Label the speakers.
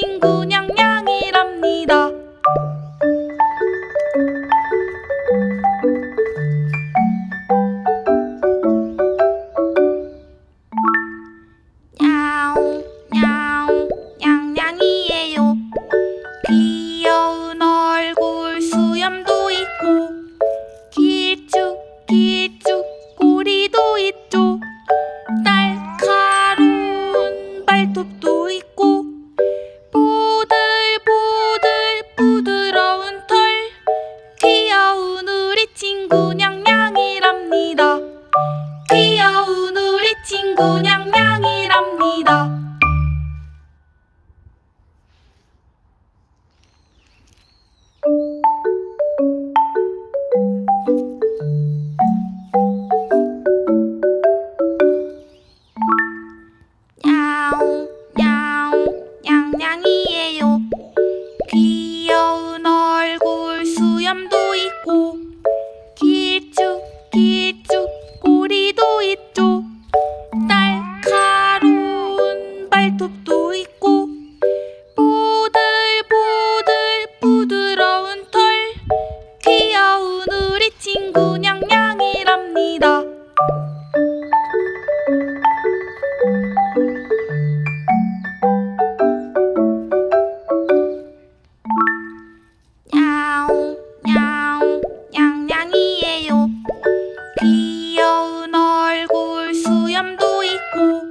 Speaker 1: 친구 냥냥이랍니다. 야옹 냥냥이에요. 귀여운 얼굴 수염도 있고 길쭉 길쭉 꼬리도 있죠. 날카로운 발톱도 친구 냥냥 cuckoo.